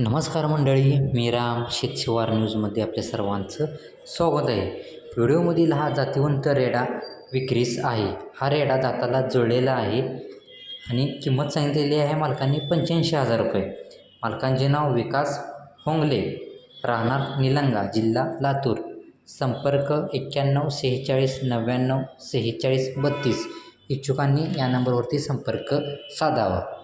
नमस्कार मंडळी मी राम शेतशिवार न्यूजमध्ये आपल्या सर्वांचं स्वागत आहे. व्हिडिओमधील हा जातिवंत रेडा विक्रीस आहे. हा रेडा दाताला जुळलेला आहे आणि किंमत सांगितलेली आहे मालकांनी पंच्याऐंशी हजार रुपये. मालकांचे नाव विकास होंगले. राहणार निलंगा जिल्हा लातूर. संपर्क एक्क्याण्णव सेहेचाळीस नव्याण्णव सेहेचाळीस बत्तीस. इच्छुकांनी या नंबरवरती संपर्क साधावा.